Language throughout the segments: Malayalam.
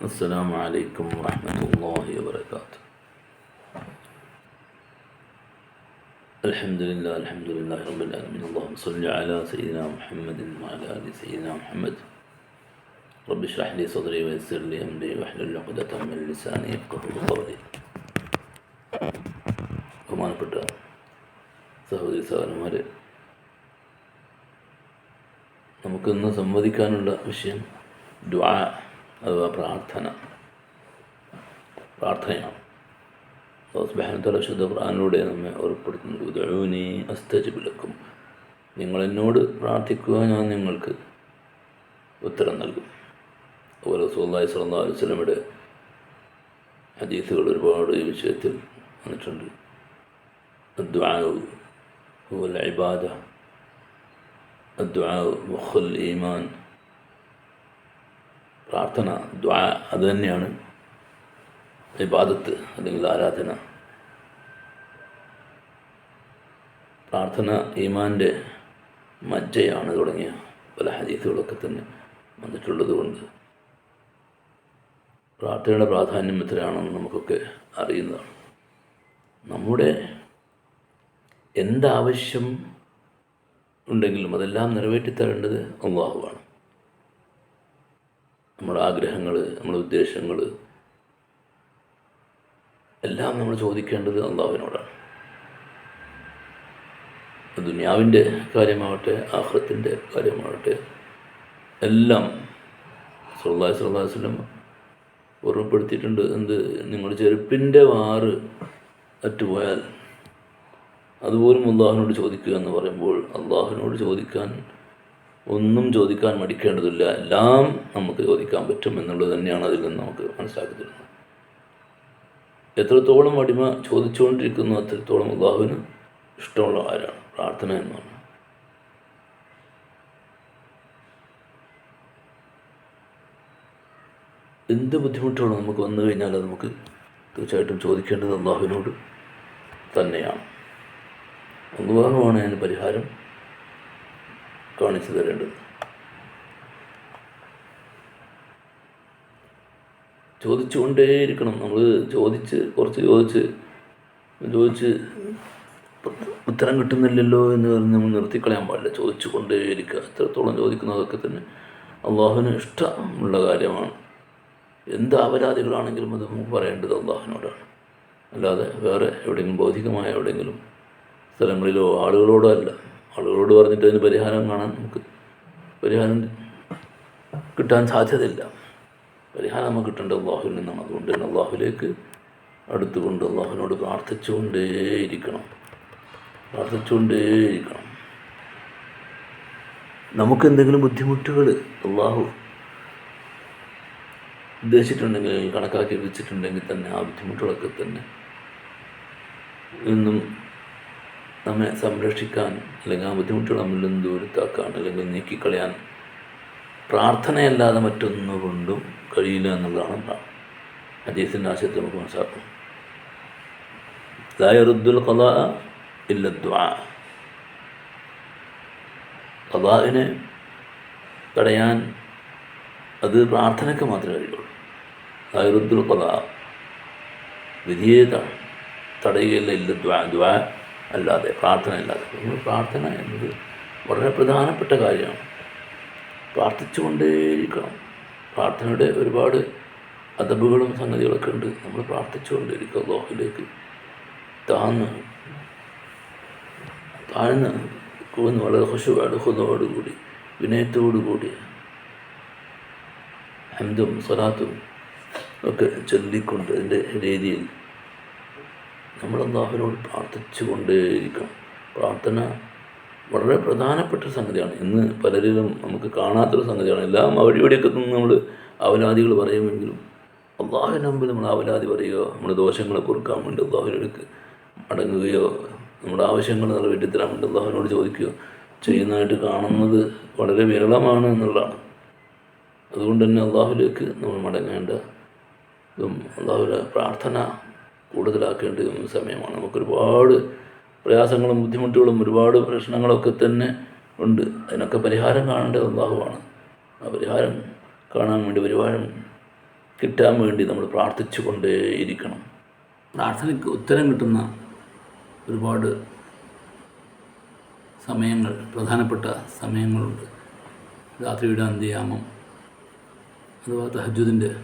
السلام عليكم ورحمة الله وبركاته الحمد لله الحمد لله رب العالمين اللهم صل على سيدنا محمد وعلى آل سيدنا محمد رب اشرح لي صدري ويسر لي أمري واحلل عقدة من لساني يفقهوا قولي ബഹുമാനപ്പെട്ട സഹോദരി സഹോദരന്മാരെ നമുക്കിന്ന് സംവദിക്കാനുള്ള വിഷയം ദ്വാ അഥവാ പ്രാർത്ഥന. പ്രാർത്ഥനയാണ്. സ്ബഹാനത്തോടെ ശുദ്ധ ഖുർആാനിലൂടെ നമ്മെ ഉറപ്പെടുത്തുന്നത് ഉദയൂനെ അസ്തജിബിലക്കും. നിങ്ങൾ എന്നോട് പ്രാർത്ഥിക്കുക ഞാൻ നിങ്ങൾക്ക് ഉത്തരം നൽകും. അതുപോലെ സുഹൃത്തായ സ്വല്ലാ വസ്ലമിയുടെ ഹദീസുകൾ ഒരുപാട് ഈ വിഷയത്തിൽ വന്നിട്ടുണ്ട്. അദ്വാവ് ഇബാദ. അദ്വാവ് മുഖുൽ ഈമാൻ. പ്രാർത്ഥന ദ്വാ അത് തന്നെയാണ്. വിവാദത്ത് അല്ലെങ്കിൽ ആരാധന. പ്രാർത്ഥന ഈമാന്റെ മജ്ജയാണ് തുടങ്ങിയ പല ഹദീസുകളൊക്കെ തന്നെ വന്നിട്ടുള്ളത് കൊണ്ട്. പ്രാർത്ഥനയുടെ പ്രാധാന്യം എത്രയാണെന്ന് നമുക്കൊക്കെ അറിയുന്നതാണ്. നമ്മുടെ എന്താവശ്യം ഉണ്ടെങ്കിലും അതെല്ലാം നിറവേറ്റിത്തരേണ്ടത് അള്ളാഹുവാണ് നമ്മുടെ ആഗ്രഹങ്ങൾ നമ്മുടെ ഉദ്ദേശങ്ങൾ എല്ലാം നമ്മൾ ചോദിക്കേണ്ടത് അള്ളാഹുവിനോടാണ്. ദുനിയാവിന്റെ കാര്യമാവട്ടെ ആഹ്ലത്തിന്റെ കാര്യമാവട്ടെ എല്ലാം സുല്ലാ സുല്ലാസ്ലം ഓർമ്മപ്പെടുത്തിയിട്ടുണ്ട് എന്ത് നിങ്ങൾ ചെരുപ്പിന്റെ വാറ് അറ്റുപോയാൽ അതുപോലും അള്ളാഹുവിനോട് ചോദിക്കുക എന്ന് പറയുമ്പോൾ അള്ളാഹുവിനോട് ചോദിക്കാൻ ഒന്നും ചോദിക്കാൻ മടിക്കേണ്ടതില്ല. എല്ലാം നമുക്ക് ചോദിക്കാൻ പറ്റും എന്നുള്ളത് തന്നെയാണ് അതിൽ നിന്ന് നമുക്ക് മനസ്സിലാക്കി തരുന്നത് എത്രത്തോളം അടിമ ചോദിച്ചുകൊണ്ടിരിക്കുന്നു അത്രത്തോളം അള്ളാഹുവിന് ഇഷ്ടമുള്ള ആരാണ്? പ്രാർത്ഥന എന്നാണ് എന്ത് ബുദ്ധിമുട്ടുകളും നമുക്ക് വന്നു കഴിഞ്ഞാൽ അത് നമുക്ക് തീർച്ചയായിട്ടും ചോദിക്കേണ്ടത് അള്ളാഹുവിനോട് തന്നെയാണ്. അള്ളാഹുവാണ് അതിന് പരിഹാരം. കാണിച്ചു തരേണ്ടത്. ചോദിച്ചുകൊണ്ടേയിരിക്കണം. നമ്മൾ ചോദിച്ച് കുറച്ച് ചോദിച്ച് ചോദിച്ച് ഉത്തരം കിട്ടുന്നില്ലല്ലോ എന്ന് പറഞ്ഞ് നമ്മൾ നിർത്തിക്കളയാൻ പാടില്ല. ചോദിച്ചു കൊണ്ടേയിരിക്കുക എത്രത്തോളം ചോദിക്കുന്നതൊക്കെ തന്നെ അള്ളാഹുവിന് ഇഷ്ടമുള്ള കാര്യമാണ്. എന്ത് അപരാധികളാണെങ്കിലും അത് നമുക്ക് പറയേണ്ടത് അള്ളാഹുവിനോടാണ്. അല്ലാതെ വേറെ എവിടെയെങ്കിലും ഭൗതികമായ എവിടെയെങ്കിലും സ്ഥലങ്ങളിലോ ആളുകളോടോ അല്ല. ആളുകളോട് പറഞ്ഞിട്ട് അതിന് പരിഹാരം കാണാൻ നമുക്ക് പരിഹാരം കിട്ടാൻ സാധ്യതയില്ല. പരിഹാരം നമുക്ക് കിട്ടേണ്ടത് അള്ളാഹുവിൽ നിന്നാണ്. അതുകൊണ്ട് തന്നെ അള്ളാഹുലേക്ക് അടുത്തുകൊണ്ട് അള്ളാഹുവിനോട് പ്രാർത്ഥിച്ചുകൊണ്ടേയിരിക്കണം. പ്രാർത്ഥിച്ചുകൊണ്ടേയിരിക്കണം. നമുക്ക് എന്തെങ്കിലും ബുദ്ധിമുട്ടുകൾ അള്ളാഹു ഉദ്ദേശിച്ചിട്ടുണ്ടെങ്കിൽ കണക്കാക്കി വെച്ചിട്ടുണ്ടെങ്കിൽ തന്നെ ആ ബുദ്ധിമുട്ടുകളൊക്കെ തന്നെ എന്നും നമ്മെ സംരക്ഷിക്കാൻ അല്ലെങ്കിൽ ആ ബുദ്ധിമുട്ടുകൾ നമ്മിൽ നിന്ന് ദൂരത്താക്കാൻ അല്ലെങ്കിൽ നീക്കിക്കളയാൻ പ്രാർത്ഥനയല്ലാതെ മറ്റൊന്നുകൊണ്ടും കഴിയില്ല എന്നുള്ളതാണ് ഹദീസിന്റെ ആശയത്തിൽ നമുക്ക് മനസ്സിലാക്കും. ലായറുദ്ദുൽ കഥ ഇല്ല ദ്വാ കലാവിനെ തടയാൻ അത് പ്രാർത്ഥനയ്ക്ക് മാത്രമേ കഴിയുള്ളൂ. ലായറുദ്ദുൽ കഥ വിധിയെ തടയുകയില്ല ഇല്ല ദ്വാ ദ്വാ അല്ലാതെ പ്രാർത്ഥന അല്ലാതെ പ്രാർത്ഥന എന്നത് വളരെ പ്രധാനപ്പെട്ട കാര്യമാണ്. പ്രാർത്ഥിച്ചുകൊണ്ടേയിരിക്കണം. പ്രാർത്ഥനയുടെ ഒരുപാട് അതബുകളും സംഗതികളൊക്കെ ഉണ്ട്. നമ്മൾ പ്രാർത്ഥിച്ചുകൊണ്ടിരിക്കുക ലോഹിലേക്ക് താന്ന് താഴ്ന്ന് കൂന്ന് വളരെ ഹുഷുവാട് ഹുദോടുകൂടി വിനയത്തോടുകൂടി ഹംദും സ്വലാത്തും ഒക്കെ ചൊല്ലിക്കൊണ്ട് അതിന്റെ രീതിയിൽ നമ്മൾ അള്ളാഹുവിനോട് പ്രാർത്ഥിച്ചു കൊണ്ടേയിരിക്കണം പ്രാർത്ഥന വളരെ പ്രധാനപ്പെട്ട സംഗതിയാണ്. ഇന്ന് പലരിലും നമുക്ക് കാണാത്തൊരു സംഗതിയാണ്. എല്ലാം അവിടെ ഇവിടെയൊക്കെ നിന്ന് നമ്മൾ അവലാദികൾ പറയുമെങ്കിലും അള്ളാഹുവിന് മുമ്പിൽ നമ്മൾ അവലാതി പറയുകയോ നമ്മൾ ദോഷങ്ങളെ കുറുക്കാൻ വേണ്ടി അള്ളാഹുവിനടുക്ക് അടങ്ങുകയോ നമ്മുടെ ആവശ്യങ്ങൾ നിറവേറ്റിത്തരാൻ വേണ്ടി അള്ളാഹുവിനോട് ചോദിക്കുകയോ ചെയ്യുന്നതായിട്ട് കാണുന്നത് വളരെ വിരളമാണ് എന്നുള്ളതാണ്. അതുകൊണ്ട് തന്നെ അള്ളാഹുലേക്ക് നമ്മൾ മടങ്ങേണ്ട അള്ളാഹുവിന്റെ പ്രാർത്ഥന കൂടുതലാക്കേണ്ട സമയമാണ്. നമുക്കൊരുപാട് പ്രയാസങ്ങളും ബുദ്ധിമുട്ടുകളും ഒരുപാട് പ്രശ്നങ്ങളൊക്കെ തന്നെ ഉണ്ട്. അതിനൊക്കെ പരിഹാരം കാണേണ്ടത് അള്ളാഹുവാണ്. ആ പരിഹാരം കാണാൻ വേണ്ടി പരിഹാരം കിട്ടാൻ വേണ്ടി നമ്മൾ പ്രാർത്ഥിച്ചു കൊണ്ടേയിരിക്കണം പ്രാർത്ഥനയ്ക്ക് ഉത്തരം കിട്ടുന്ന ഒരുപാട് സമയങ്ങൾ പ്രധാനപ്പെട്ട സമയങ്ങളുണ്ട്. രാത്രിയുടെ അന്ത്യയാമം അഥവാ തഹജുദിന്റെ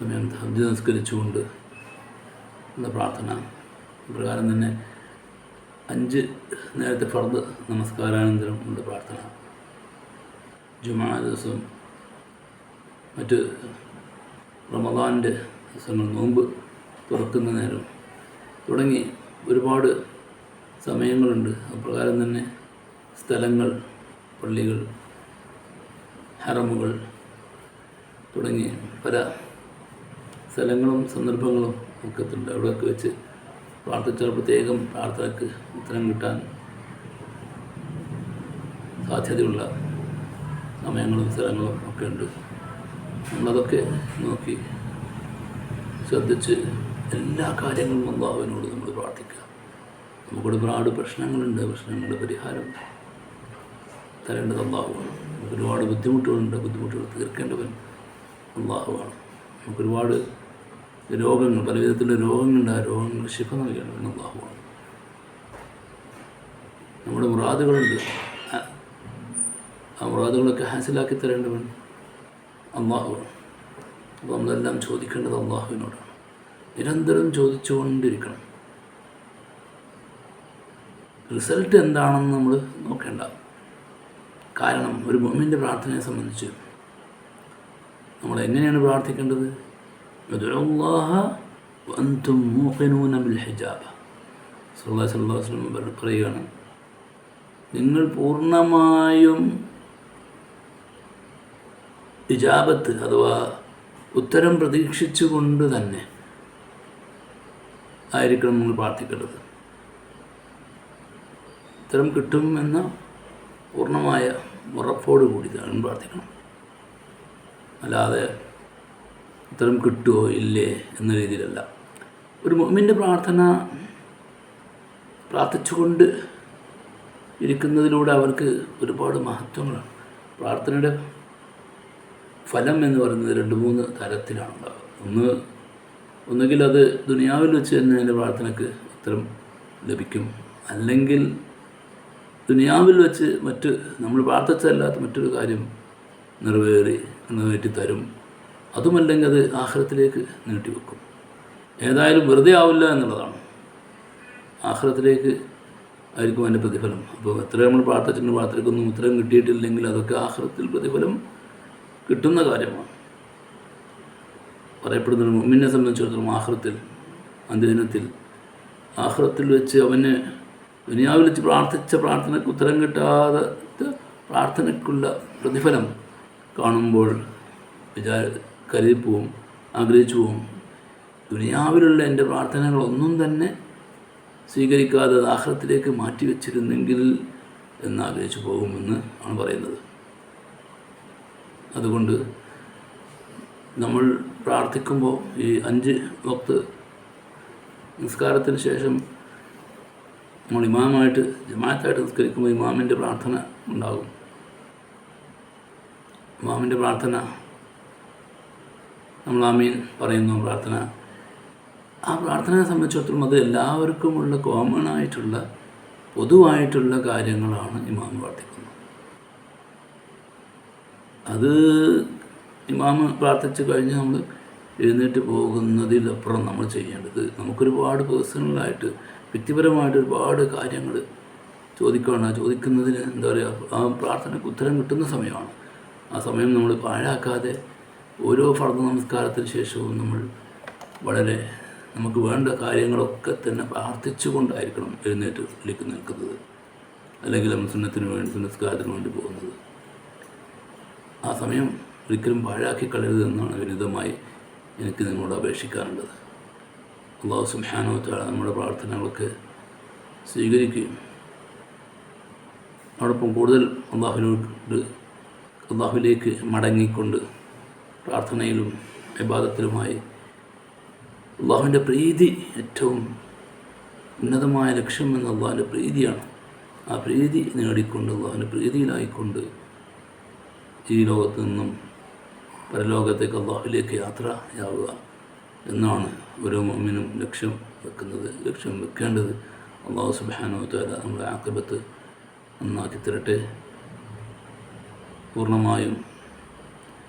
സമയം ഹജ്ജു നിസ്കരിച്ചുകൊണ്ട് ഉള്ള പ്രാർത്ഥന. പ്രകാരം തന്നെ അഞ്ച് നേരത്തെ ഫർദ് നമസ്കാരാനന്തരം ഉണ്ട് പ്രാർത്ഥന. ജുമാ ദിവസം മറ്റ് റമദാന്റെ ദിവസങ്ങൾ നോമ്പ് തുറക്കുന്ന നേരം തുടങ്ങി ഒരുപാട് സമയങ്ങളുണ്ട്. അപ്രകാരം തന്നെ സ്ഥലങ്ങൾ പള്ളികൾ ഹറമുകൾ തുടങ്ങി പല സ്ഥലങ്ങളും സന്ദർഭങ്ങളും ഒക്കെ ഉണ്ട് അവിടെയൊക്കെ വെച്ച് പ്രാർത്ഥിച്ചാൽ പ്രത്യേകം പ്രാർത്ഥനയ്ക്ക് ഉത്തരം കിട്ടാൻ സാധ്യതയുള്ള സമയങ്ങളും സ്ഥലങ്ങളും ഒക്കെ ഉണ്ട്. നമ്മളതൊക്കെ നോക്കി ശ്രദ്ധിച്ച് എല്ലാ കാര്യങ്ങളും അള്ളാഹുവിനോട് നമ്മൾ പ്രാർത്ഥിക്കുക. നമുക്കൊരു ഒരുപാട് പ്രശ്നങ്ങളുണ്ട് പ്രശ്നങ്ങളുടെ പരിഹാരം തരേണ്ടത് അള്ളാഹുവാണ്. നമുക്ക് ഒരുപാട് ബുദ്ധിമുട്ടുകളുണ്ട് ബുദ്ധിമുട്ടുകൾ തീർക്കേണ്ടവൻ അള്ളാഹുവാണ്. നമുക്കൊരുപാട് രോഗങ്ങൾ പല വിധത്തിലുള്ള രോഗങ്ങളുണ്ട്. ആ രോഗങ്ങൾ ശിഫ നൽകേണ്ടവൻ അള്ളാഹുവാണ് നമ്മുടെ മുറാദുകളുണ്ട്. ആ- ആ മുറാദുകളൊക്കെ ഹാസിലാക്കി തരേണ്ടവൻ അള്ളാഹുവാണ് അപ്പോൾ നമ്മളെല്ലാം ചോദിക്കേണ്ടത് അള്ളാഹുവിനോടാണ്. നിരന്തരം ചോദിച്ചുകൊണ്ടിരിക്കണം. റിസൾട്ട് എന്താണെന്ന് നമ്മൾ നോക്കേണ്ട. കാരണം ഒരു മമ്മിന്റെ പ്രാർത്ഥനയെ സംബന്ധിച്ച് നമ്മൾ എങ്ങനെയാണ് പ്രാർത്ഥിക്കേണ്ടത്? യദുഉല്ലാഹ വഅൻതും മൂഖിനൂന ബിൽ ഹിജാബ. സല്ലല്ലാഹു അലൈഹി വസല്ലം പറ- പറയുകയാണ് നിങ്ങൾ പൂർണമായും ഇജാബത്ത് അഥവാ ഉത്തരം പ്രതീക്ഷിച്ചുകൊണ്ട് തന്നെ ആയിരിക്കണം നിങ്ങൾ പ്രാർത്ഥിക്കേണ്ടത്. ഉത്തരം കിട്ടും എന്ന പൂർണമായ ഉറപ്പോടുകൂടി തന്നെ പ്രാർത്ഥിക്കണം. അല്ലാതെ ഉത്തരം കിട്ടുമോ ഇല്ലേ എന്ന രീതിയിലല്ല. ഒരു മൊമിന്റെ പ്രാർത്ഥന പ്രാർത്ഥിച്ചുകൊണ്ട് ഇരിക്കുന്നതിലൂടെ അവർക്ക് ഒരുപാട് മഹത്വങ്ങളാണ്. പ്രാർത്ഥനയുടെ ഫലം എന്ന് പറയുന്നത് രണ്ട് മൂന്ന് തരത്തിലാണ് ഉണ്ടാവുക ഒന്ന് ഒന്നുകിൽ അത് ദുനിയാവിൽ വെച്ച് തന്നെ അതിന്റെ പ്രാർത്ഥനയ്ക്ക് ഉത്തരം ലഭിക്കും. അല്ലെങ്കിൽ ദുനിയാവിൽ വെച്ച് മറ്റ് നമ്മൾ പ്രാർത്ഥിച്ചതല്ലാത്ത മറ്റൊരു കാര്യം നിറവേറി നിറവേറ്റി തരും അതുമല്ലെങ്കിൽ അത് ആഹ്ലത്തിലേക്ക് നീട്ടിവെക്കും ഏതായാലും വെറുതെ ആവില്ല എന്നുള്ളതാണ്. ആഹ്ലത്തിലേക്ക് ആയിരിക്കും അതിന്റെ പ്രതിഫലം. അപ്പോൾ എത്ര നമ്മൾ പ്രാർത്ഥിച്ചിട്ടുണ്ട് പ്രാർത്ഥനയ്ക്കൊന്നും ഉത്തരം കിട്ടിയിട്ടില്ലെങ്കിൽ അതൊക്കെ ആഹ്ലത്തിൽ പ്രതിഫലം കിട്ടുന്ന കാര്യമാണ്. പറയപ്പെടുന്ന മുമ്മിനെ സംബന്ധിച്ചിടത്തോളം ആഹ്ലത്തിൽ അന്ത്യദിനത്തിൽ ആഹ്ലത്തിൽ വെച്ച് അവന് ദുനിയാവിൽ വെച്ച് പ്രാർത്ഥിച്ച പ്രാർത്ഥനയ്ക്ക് ഉത്തരം കിട്ടാതെ പ്രാർത്ഥനയ്ക്കുള്ള പ്രതിഫലം കാണുമ്പോൾ വിചാര കരുതിപ്പോവും ആഗ്രഹിച്ചു പോവും. ദുനിയാവിലുള്ള എന്റെ പ്രാർത്ഥനകളൊന്നും തന്നെ സ്വീകരിക്കാതെ ദാഹത്തിലേക്ക് മാറ്റിവെച്ചിരുന്നെങ്കിൽ മാറ്റി വെച്ചിരുന്നെങ്കിൽ എന്നാഗ്രഹിച്ചു പോകുമെന്ന് ആണ് പറയുന്നത്. അതുകൊണ്ട് നമ്മൾ പ്രാർത്ഥിക്കുമ്പോൾ ഈ അഞ്ച് വക്ത് നിസ്കാരത്തിന് ശേഷം നമ്മൾ ഇമാമായിട്ട് ജമാഅത്തായിട്ട് നിസ്കരിക്കുമ്പോൾ ഇമാമിന്റെ പ്രാർത്ഥന ഉണ്ടാകും. ഇമാമിന്റെ പ്രാർത്ഥന നമ്മൾ ആമീൻ പറയുന്നു പ്രാർത്ഥന. ആ പ്രാർത്ഥനയെ സംബന്ധിച്ചിടത്തോളം അത് എല്ലാവർക്കുമുള്ള കോമൺ ആയിട്ടുള്ള പൊതുവായിട്ടുള്ള കാര്യങ്ങളാണ് ഇമാം പ്രാർത്ഥിക്കുന്നത്. അത് ഇമാമ് പ്രാർത്ഥിച്ച് കഴിഞ്ഞ് നമ്മൾ എഴുന്നേറ്റ് പോകുന്നതിലപ്പുറം നമ്മൾ ചെയ്യേണ്ടത് നമുക്കൊരുപാട് പേഴ്സണലായിട്ട് വ്യക്തിപരമായിട്ട് ഒരുപാട് കാര്യങ്ങൾ ചോദിക്കണം ആ ചോദിക്കുന്നതിന് എന്താ പറയുക ആ പ്രാർത്ഥനയ്ക്ക് ഉത്തരം കിട്ടുന്ന സമയമാണ്. ആ സമയം നമ്മൾ പാഴാക്കാതെ ഓരോ ഫർദ് നമസ്കാരത്തിന് ശേഷവും നമ്മൾ വളരെ നമുക്ക് വേണ്ട കാര്യങ്ങളൊക്കെ തന്നെ പ്രാർത്ഥിച്ചുകൊണ്ടായിരിക്കണം എഴുന്നേറ്റ് ലേക്ക് നിൽക്കുന്നത്. അല്ലെങ്കിൽ നമ്മൾ സുന്നത്തിന് വേണ്ടി സുന്നസ്കാരത്തിന് വേണ്ടി പോകുന്നത്. ആ സമയം ഒരിക്കലും പാഴാക്കി കളയരുതെന്നാണ് വിനിതമായി എനിക്ക് നിങ്ങളോട് അപേക്ഷിക്കാറുള്ളത് അള്ളാഹു സുഹാനോ തആല നമ്മുടെ പ്രാർത്ഥനകളൊക്കെ സ്വീകരിക്കുകയും അതോടൊപ്പം കൂടുതൽ അള്ളാഹുവിനോട് അള്ളാഹുലേക്ക് മടങ്ങിക്കൊണ്ട് പ്രാർത്ഥനയിലും വിവാദത്തിലുമായി അള്ളാഹുവിന്റെ പ്രീതി ഏറ്റവും ഉന്നതമായ ലക്ഷ്യം എന്ന അള്ളാഹുവിന്റെ പ്രീതിയാണ്. ആ പ്രീതി നേടിക്കൊണ്ട് അള്ളാഹുവിന്റെ പ്രീതിയിലായിക്കൊണ്ട് ഈ ലോകത്ത് നിന്നും പരലോകത്തേക്ക് അള്ളാഹുലേക്ക് യാത്രയാവുക എന്നാണ് ഓരോ മോമിനും ലക്ഷ്യം വെക്കുന്നത്. ലക്ഷ്യം വെക്കേണ്ടത് അള്ളാഹു സുബാനോ താല നമ്മുടെ ആക്കബത്ത് നന്നാക്കി തരട്ടെ. പൂർണമായും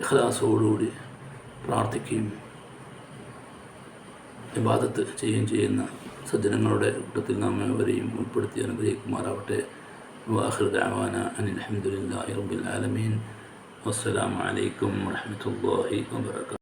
ഇഖ്ലാസോടുകൂടി പ്രാർത്ഥിക്കുകയും ഇബാദത്ത് ചെയ്യുകയും ചെയ്യുന്ന സജ്ജനങ്ങളുടെ കൂട്ടത്തിൽ നാം ഏവരെയും ഉൾപ്പെടുത്തി അനുഗ്രഹിക്കുമാറാവട്ടെ. വാഹിർ ദാവാന അനിൽ അഹമ്മദില്ലാഹി റബ്ബിൽ ആലമീൻ. അസ്സലാമലൈക്കും അലൈക്കും വറഹ്മത്തുള്ളാഹി വബറകാതുഹു